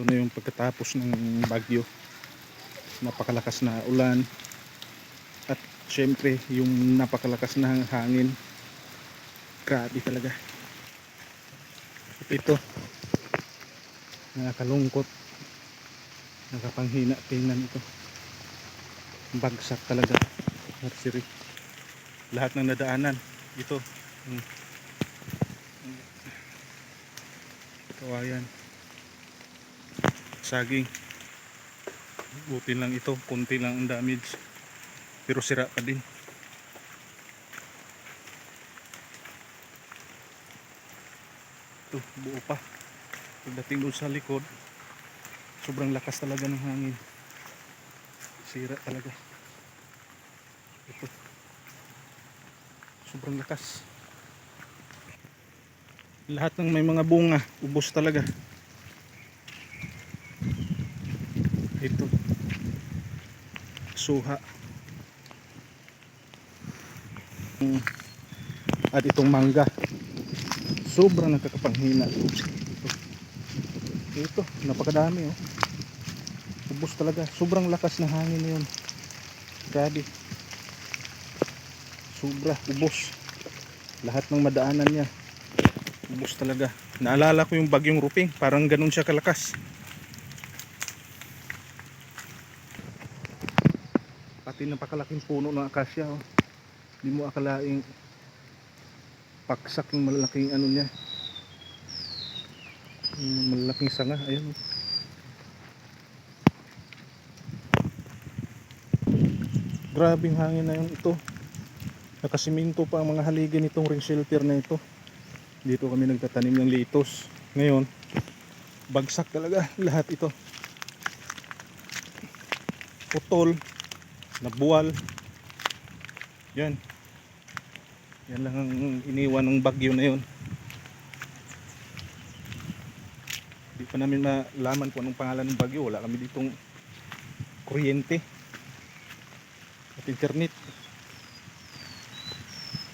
ito na yung pagkatapos ng bagyo napakalakas na ulan. At syempre yung napakalakas na hangin. Grabe talaga. Ito. Nakakalungkot. Nakapanghina. Tingnan ito. Bagsak talaga. Nursery lahat ng nadaanan. Ito. Hmm. kawayan saging. Buti lang ito kunti lang ang damage. Pero sira pa din. Ito buo pa. Pagdating doon sa likod sobrang lakas talaga ng hangin. Sira talaga. Ito. Sobrang lakas. Lahat ng may mga bunga ubos talaga ito. Suha. At itong mangga. Sobrang nakakapanghina. Ito, ito napakadami oh. Ubos talaga. Sobrang lakas na hangin na yun. Grabe. Sobra ubos. Lahat ng madaanan niya. Ubos talaga. Naalala ko yung bagyong ruping. Parang ganun siya kalakas pati napakalaking puno ng akasya oh. Hindi mo akalaing paksak yung malaking ano niya. Yung malaking sanga, ayun. Grabing hangin na yun ito. Nakasiminto pa ang mga haligi nitong ring shelter na ito. Dito kami nagtatanim ng litos. Ngayon, bagsak talaga lahat ito. Putol, nabuwal, yan. Yan lang ang iniwan ng bagyo na yun. Hindi pa namin malaman kung anong pangalan ng bagyo. Wala kami ditong kuryente at internet.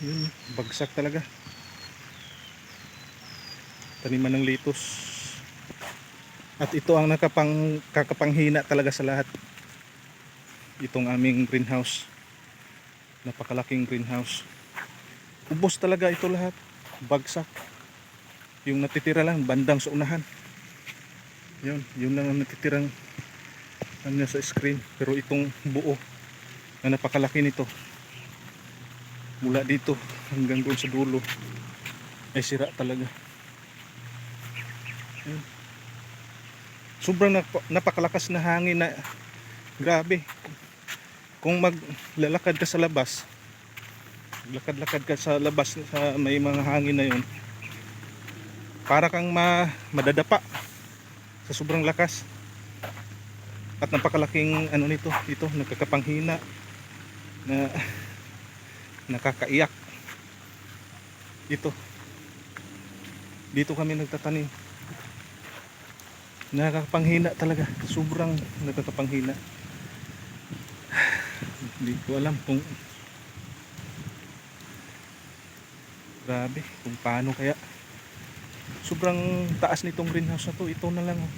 Yun, bagsak talaga. Taniman ng litos. At ito ang nakapang kakapanghina talaga sa lahat. Itong aming greenhouse. Napakalaking greenhouse. Ubos talaga ito lahat. Bagsak. Yung natitira lang bandang sa unahan. Yun yun lang ang natitirang ano sa screen. Pero itong buo na napakalaki nito mula dito hanggang doon sa dulo ay sira talaga. Yun. sobrang nap- napakalakas na hangin na grabe kung maglalakad ka sa labas lakad-lakad ka sa labas sa may mga hangin na yun para kang ma, madadapa sa sobrang lakas. At napakalaking ano nito ito nagkakapanghina na nakakaiyak. Ito. Dito kami nagtatanim. Nakakapanghina talaga. Sobrang nakakapanghina hindi ko alam kung grabe kung paano kaya. Sobrang taas nitong greenhouse na to. Ito na lang oh.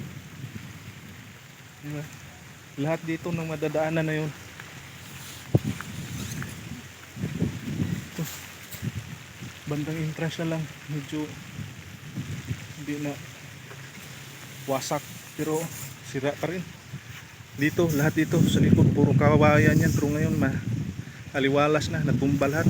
diba? lahat dito ng madadaanan na yun. Ito. Bandang entrance na lang. Medyo hindi na wasak. Pero sira pa rin dito lahat dito sa likod puro kawayan yan. Pero ngayon ma aliwalas na natumba lahat